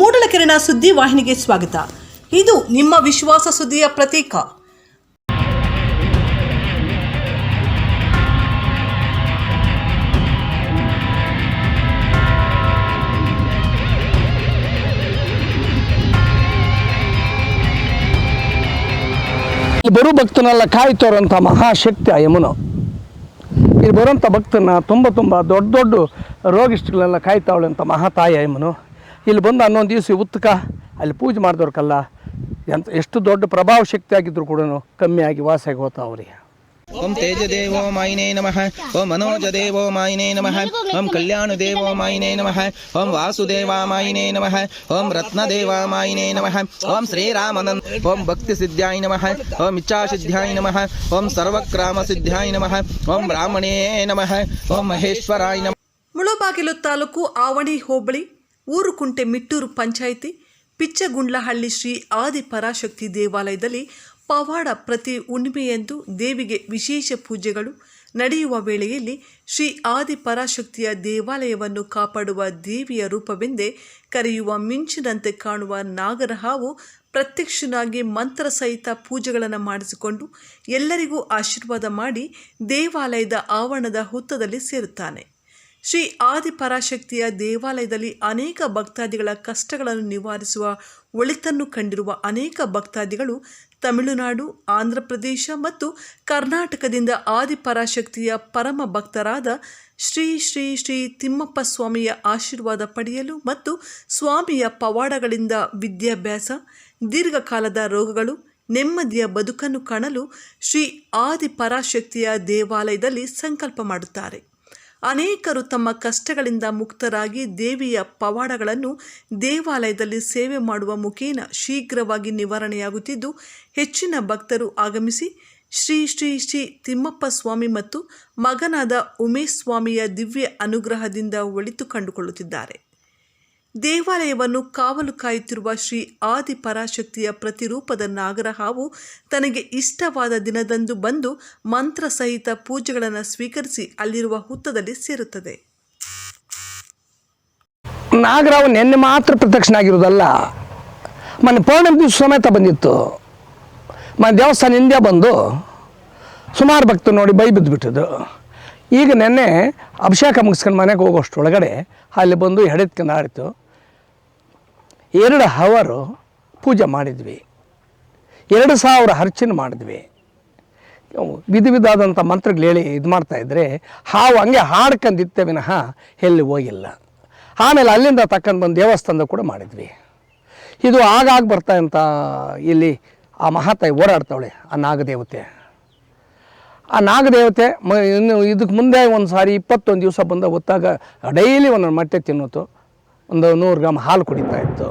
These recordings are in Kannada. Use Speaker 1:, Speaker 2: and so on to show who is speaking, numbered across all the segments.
Speaker 1: ಮೂಡಲಕೆರೆನ ಸುದ್ದಿ ವಾಹಿನಿಗೆ ಸ್ವಾಗತ. ಇದು ನಿಮ್ಮ ವಿಶ್ವಾಸ ಸುದ್ದಿಯ ಪ್ರತೀಕ.
Speaker 2: ಬರು ಭಕ್ತನೆಲ್ಲ ಕಾಯ್ತೋರಂಥ ಮಹಾಶಕ್ತಿ ಆ ಯಮುನು. ಇಲ್ಲಿ ಬರುವಂಥ ಭಕ್ತನ ತುಂಬ ತುಂಬ ದೊಡ್ಡ ದೊಡ್ಡ ರೋಗಿಷ್ಠಗಳೆಲ್ಲ ಕಾಯ್ತಾವಳೆ ಅಂತ ಮಹಾತಾಯಿ ಯಮುನು. ಇಲ್ಲಿ ಬಂದು ಹನ್ನೊಂದು ದಿವಸ ಉತ್ತಕ ಅಲ್ಲಿ ಪೂಜೆ ಮಾಡಿದವ್ರಕ್ಕಲ್ಲ ಎಂತ ಎಷ್ಟು ದೊಡ್ಡ ಪ್ರಭಾವ ಶಕ್ತಿ ಆಗಿದ್ರು ಕೂಡ ಕಮ್ಮಿಯಾಗಿ ವಾಸಿಯಾಗಿ ಅವರಿಗೆ
Speaker 3: ಓಂ ತೇಜದೇವೋ ಮಾಯಿನೇ ನಮಃ ಓಂ ಮನೋಜದೇವೋ ಮಾಯಿನೇ ನಮಃ ಓಂ ಕಲ್ಯಾಣದೇವೋ ಮಾಯಿನೇ ನಮಃ ಓಂ ವಾಸುದೇವ ಮಾಯಿನೇ ನಮಃ ಓಂ ರತ್ನದೇವ ಮಾಯಿನೇ ನಮಃ ಓಂ ಶ್ರೀರಾಮನಂದ ಓಂ ಭಕ್ತಿ ಸಿದ್ಧಾಯ ನಮಃ ಓಂ ಇಚ್ಛಾಸಿದ್ಧಾಯ ನಮಃ ಓಂ ಸರ್ವಕ್ರಾಮ ಸಿದ್ಧಾಯ ನಮಃ ಓಂ ಬ್ರಾಹ್ಮಣೇ ನಮಃ ಓಂ ಮಹೇಶ್ವರಾಯ ನಮಃ.
Speaker 1: ಮುಳುಬಾಗಿಲು ತಾಲೂಕು ಆವಣಿ ಹೋಬಳಿ ಊರುಕುಂಟೆ ಮಿಟ್ಟೂರು ಪಂಚಾಯಿತಿ ಪಿಚ್ಚಗುಂಡ್ಲಹಳ್ಳಿ ಶ್ರೀ ಆದಿ ಪರಾಶಕ್ತಿ ದೇವಾಲಯದಲ್ಲಿ ಪವಾಡ ಪ್ರತಿ ಹುಣ್ಣಿಮೆಯಂದು ದೇವಿಗೆ ವಿಶೇಷ ಪೂಜೆಗಳು ನಡೆಯುವ ವೇಳೆಯಲ್ಲಿ ಶ್ರೀ ಆದಿ ಪರಾಶಕ್ತಿಯ ದೇವಾಲಯವನ್ನು ಕಾಪಾಡುವ ದೇವಿಯ ರೂಪವೆಂದೇ ಕರೆಯುವ ಮಿಂಚಿನಂತೆ ಕಾಣುವ ನಾಗರ ಹಾವು ಪ್ರತ್ಯಕ್ಷನಾಗಿ ಮಂತ್ರ ಸಹಿತ ಪೂಜೆಗಳನ್ನು ಮಾಡಿಸಿಕೊಂಡು ಎಲ್ಲರಿಗೂ ಆಶೀರ್ವಾದ ಮಾಡಿ ದೇವಾಲಯದ ಆವರಣದ ಹುತ್ತದಲ್ಲಿ ಸೇರುತ್ತಾನೆ. ಶ್ರೀ ಆದಿಪರಾಶಕ್ತಿಯ ದೇವಾಲಯದಲ್ಲಿ ಅನೇಕ ಭಕ್ತಾದಿಗಳ ಕಷ್ಟಗಳನ್ನು ನಿವಾರಿಸುವ ಒಳಿತನ್ನು ಕಂಡಿರುವ ಅನೇಕ ಭಕ್ತಾದಿಗಳು ತಮಿಳುನಾಡು, ಆಂಧ್ರಪ್ರದೇಶ ಮತ್ತು ಕರ್ನಾಟಕದಿಂದ ಆದಿಪರಾಶಕ್ತಿಯ ಪರಮ ಭಕ್ತರಾದ ಶ್ರೀ ಶ್ರೀ ಶ್ರೀ ತಿಮ್ಮಪ್ಪ ಸ್ವಾಮಿಯ ಆಶೀರ್ವಾದ ಪಡೆಯಲು ಮತ್ತು ಸ್ವಾಮಿಯ ಪವಾಡಗಳಿಂದ ವಿದ್ಯಾಭ್ಯಾಸ, ದೀರ್ಘಕಾಲದ ರೋಗಗಳು, ನೆಮ್ಮದಿಯ ಬದುಕನ್ನು ಕಾಣಲು ಶ್ರೀ ಆದಿಪರಾಶಕ್ತಿಯ ದೇವಾಲಯದಲ್ಲಿ ಸಂಕಲ್ಪ ಮಾಡುತ್ತಾರೆ. ಅನೇಕರು ತಮ್ಮ ಕಷ್ಟಗಳಿಂದ ಮುಕ್ತರಾಗಿ ದೇವಿಯ ಪವಾಡಗಳನ್ನು ದೇವಾಲಯದಲ್ಲಿ ಸೇವೆ ಮಾಡುವ ಮುಖೇನ ಶೀಘ್ರವಾಗಿ ನಿವಾರಣೆಯಾಗುತ್ತಿದ್ದು, ಹೆಚ್ಚಿನ ಭಕ್ತರು ಆಗಮಿಸಿ ಶ್ರೀ ಶ್ರೀ ಶ್ರೀ ತಿಮ್ಮಪ್ಪ ಸ್ವಾಮಿ ಮತ್ತು ಮಗನಾದ ಉಮೇಶ್ ಸ್ವಾಮಿಯ ದಿವ್ಯ ಅನುಗ್ರಹದಿಂದ ಒಳಿತು ಕಂಡುಕೊಳ್ಳುತ್ತಿದ್ದಾರೆ. ದೇವಾಲಯವನ್ನು ಕಾವಲು ಕಾಯುತ್ತಿರುವ ಶ್ರೀ ಆದಿ ಪರಾಶಕ್ತಿಯ ಪ್ರತಿರೂಪದ ನಾಗರ ಹಾವು ತನಗೆ ಇಷ್ಟವಾದ ದಿನದಂದು ಬಂದು ಮಂತ್ರ ಸಹಿತ ಪೂಜೆಗಳನ್ನು ಸ್ವೀಕರಿಸಿ ಅಲ್ಲಿರುವ ಹುತ್ತದಲ್ಲಿ ಸೇರುತ್ತದೆ.
Speaker 2: ನಾಗರಹಾವು ನಿನ್ನೆ ಮಾತ್ರ ಪ್ರತ್ಯಕ್ಷನಾಗಿರೋದಲ್ಲ ಮೊನ್ನೆ ಪೌರ್ಣಮಿ ದಿವಸ ಸಮೇತ ಬಂದಿತ್ತು. ಮನೆ ದೇವಸ್ಥಾನ ಹಿಂದೆ ಬಂದು ಸುಮಾರು ಭಕ್ತರು ನೋಡಿ ಬೈ ಬಿದ್ದುಬಿಟ್ಟಿದ್ದು ಈಗ ನೆನ್ನೆ ಅಭಿಷೇಕ ಮುಗಿಸ್ಕೊಂಡು ಮನೆಗೆ ಹೋಗೋಷ್ಟೊಳಗಡೆ ಅಲ್ಲಿ ಬಂದು ಎಡೆತ್ಕೊಂಡು ಆಡಿತು ಎರಡು ಹವರು ಪೂಜೆ ಮಾಡಿದ್ವಿ. ಎರಡು ಸಾವಿರ ಅರ್ಚನೆ ಮಾಡಿದ್ವಿ. ವಿಧ ವಿಧಾದಂಥ ಮಂತ್ರಗಳು ಹೇಳಿ ಇದು ಮಾಡ್ತಾಯಿದ್ರೆ ಹಾವು ಹಂಗೆ ಹಾಡ್ಕೊಂಡಿತ್ತೆ ವಿನಃ ಎಲ್ಲಿ ಹೋಗಿಲ್ಲ. ಆಮೇಲೆ ಅಲ್ಲಿಂದ ತಕ್ಕಂಡು ಬಂದು ದೇವಸ್ಥಾನದ ಕೂಡ ಮಾಡಿದ್ವಿ. ಇದು ಆಗಾಗ ಬರ್ತಾ ಅಂತ ಇಲ್ಲಿ ಆ ಮಹಾತಾಯಿ ಓಡಾಡ್ತಾವಳೆ ಆ ನಾಗದೇವತೆ. ಆ ನಾಗದೇವತೆ ಮ, ಇನ್ನು ಇದಕ್ಕೆ ಮುಂದೆ ಒಂದು ಸಾರಿ ಇಪ್ಪತ್ತೊಂದು ದಿವಸ ಬಂದ ಹೊತ್ತಾಗ ಡೈಲಿ ಒಂದೊಂದು ಮೊಟ್ಟೆ ತಿನ್ನೋತು ಒಂದು ನೂರು ಗ್ರಾಮ್ ಹಾಲು ಕುಡಿತಾ ಇತ್ತು.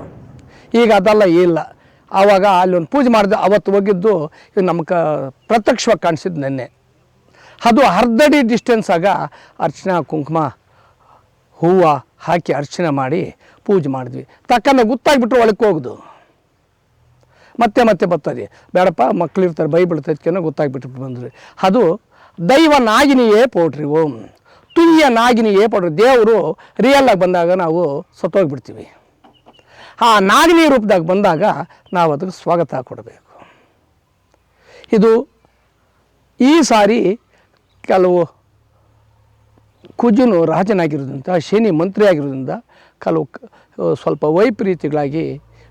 Speaker 2: ಈಗ ಅದೆಲ್ಲ ಇಲ್ಲ. ಆವಾಗ ಅಲ್ಲಿ ಒಂದು ಪೂಜೆ ಮಾಡಿದೆ ಅವತ್ತು ಹೋಗಿದ್ದು ಇದು ನಮ್ಗೆ ಪ್ರತ್ಯಕ್ಷವಾಗಿ ಕಾಣಿಸಿದ್ದು ನೆನ್ನೆ. ಅದು ಅರ್ಧಡಿ ಡಿಸ್ಟೆನ್ಸ್ ಆಗ ಅರ್ಚನಾ ಕುಂಕುಮ, ಹೂವು ಹಾಕಿ ಅರ್ಚನೆ ಮಾಡಿ ಪೂಜೆ ಮಾಡಿದ್ವಿ. ತಕ್ಕಂತ ಗೊತ್ತಾಗ್ಬಿಟ್ಟು ಒಳಕ್ಕೆ ಹೋಗುದು. ಮತ್ತೆ ಮತ್ತೆ ಬರ್ತದೆ ಬೇಡಪ್ಪ ಮಕ್ಕಳು ಇರ್ತಾರೆ, ಬೈಬಲ್ ತೆತ್ಕೆನೋ ಗೊತ್ತಾಗ್ಬಿಟ್ಟು ಬಂದ್ರಿ. ಅದು ದೈವ ನಾಗಿನಿಯೇ ಪೌಡ್ರಿ. ಓಂ ತುಯ್ಯ ನಾಗಿನಿಯೇ ಪೌಡ್ರಿ. ದೇವರು ರಿಯಲ್ಲಾಗಿ ಬಂದಾಗ ನಾವು ಸತ್ತೋಗ್ಬಿಡ್ತೀವಿ. ಆ ನಾಗಿನಿ ರೂಪದಾಗ ಬಂದಾಗ ನಾವು ಅದಕ್ಕೆ ಸ್ವಾಗತ ಕೊಡಬೇಕು. ಇದು ಈ ಸಾರಿ ಕೆಲವು ಕುಜನು ರಾಜನಾಗಿರೋದ್ರಿಂದ, ಶನಿ ಮಂತ್ರಿ ಆಗಿರೋದ್ರಿಂದ ಕೆಲವು ಸ್ವಲ್ಪ ವೈಪರೀತ್ಯಗಳಾಗಿ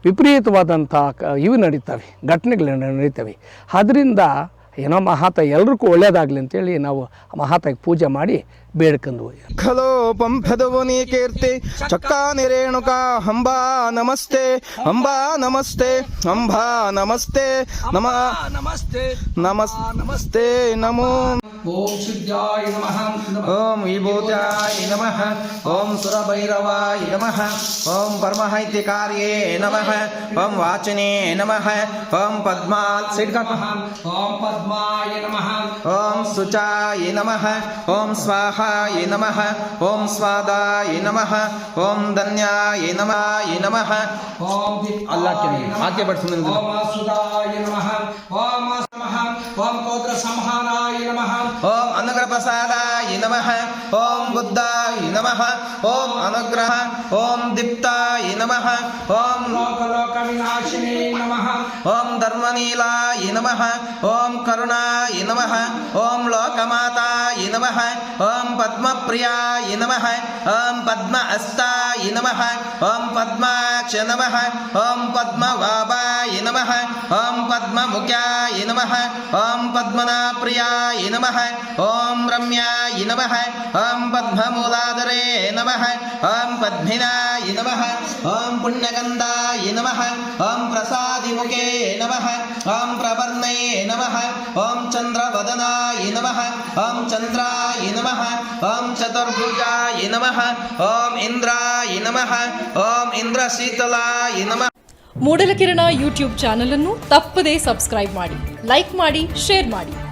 Speaker 2: ವಿಪರೀತವಾದಂಥ ಕ ಇವು ನಡೀತವೆ ಘಟನೆಗಳು ನಡೀತವೆ. ಅದರಿಂದ ಏನೋ ಮಹಾತ ಎಲ್ರಿಗೂ ಒಳ್ಳೇದಾಗಲಿ ಅಂತೇಳಿ ನಾವು ಮಹಾತಾಯಿಗೆ ಪೂಜೆ ಮಾಡಿ ಬೇಡ್ಕೊಂಡು
Speaker 3: ಖಲೋ ನೀ ಕೀರ್ತಿ ಚಕ್ಕಾ ನಿರೇಣುಕ ಅಂಬಾ ನಮಸ್ತೆ ಅಂಬಾ ನಮಸ್ತೆ ಅಂಬಾ ನಮಸ್ತೆ ನಮ
Speaker 2: ನಮಸ್ತೆ
Speaker 3: ನಮಸ್ ನಮಸ್ತೆ ನಮೋ
Speaker 2: ಓಂ ಸಿದ್ಧಾಯ ನಮಃ
Speaker 3: ಓಂ ವಿಭೂತಾಯ ನಮಃ ಓಂ ಸುರಭೈರವಾಯ ನಮಃ ಓಂ ಪರಮಹೈತ್ಯಕಾರ್ಯೇ ನಮಃ ಓಂ ವಾಚನೇ ನಮಃ ಓಂ ಪದ್ಮಾ ಸಿಡ್ಕ
Speaker 2: ಓಂ ಪದ್ಮಾಯ ನಮಃ
Speaker 3: ಓಂ ಸುಚಾಯ ನಮಃ ಓಂ ಸ್ವಾಹಾಯ ನಮಃ ಓಂ ಸ್ವಾದಾಯ ನಮಃ ಓಂ ಧನ್ಯಾಯ ನಮಃ ನಮಃ
Speaker 2: ಓಂ
Speaker 3: ಅಲ್ಲಾಹ್ ಆಕೆ ಬಡಿಸಿ
Speaker 2: ಓಂ ಸುಧಾಯ ನಮಃ ಓಂ ನಮಃ ಓಂ pasada. ಸಂಹಾರಾಯ ನಮಃ
Speaker 3: ಓಂ ಅನುಗ್ರಹಪ್ರಸಾದಾಯ ನಮಃ ಓಂ ಬುದ್ಧಾಯ ನಮಃ ಓಂ ಅನುಗ್ರಹ ಓಂ ದೀಪ್ತಾಯ ನಮಃ ಓಂ
Speaker 2: ಲೋಕಲೋಕವಿನಾಶಿನೇ ನಮಃ
Speaker 3: ಓಂ ಧರ್ಮನೀಲಾಯ ನಮಃ ಓಂ ಕರುಣಾಯ ನಮಃ ಓಂ ಲೋಕಮಾತಾಯ ನಮಃ ಓಂ ಪದ್ಮಪ್ರಿಯಾಯ ನಮಃ ಓಂ ಪದ್ಮ ಹಸ್ತಾಯ ನಮಃ ಓಂ ಪದ್ಮಾಕ್ಷ ನಮಃ ಓಂ ಪದ್ಮವಾಬಾಯ ನಮಃ ಓಂ ಪದ್ಮಮುಖ್ಯಾಯ ನಮಃ ಓಂ ಪದ್ಮನಾಪ್ರಿಯಾಯ ನಮಃ ಓಂ ರಮ್ಯಾಯ ನಮಃ ಓಂ ಪದ್ಮಮೂಲಾಧರೇ ನಮಃ ಓಂ ಪದ್ಮಿನಾಯ ನಮಃ ಓಂ ಪುಣ್ಯಗಂಧಾಯ ನಮಃ ಓಂ ಪ್ರಸಾದಿಮುಖೇ ನಮಃ ಓಂ ಪ್ರವರ್ಣೈ ನಮಃ ಓಂ ಚಂದ್ರವದನಾಯ ನಮಃ ಓಂ ಚಂದ್ರಾಯ ನಮಃ ಓಂ ಚತುರ್ಭುಜಾಯ ನಮಃ ಓಂ ಇಂದ್ರಾಯ ನಮಃ ಓಂ ಇಂದ್ರಶೀತಲಾಯ ನಮಃ
Speaker 4: ಮೂಡಲಕಿರಣ ಯೂಟ್ಯೂಬ್ ಚಾನೆಲ್ ಅನ್ನು ತಪ್ಪದೇ ಸಬ್ಸ್ಕ್ರೈಬ್ ಮಾಡಿ ಲೈಕ್ ಮಾಡಿ ಶೇರ್ ಮಾಡಿ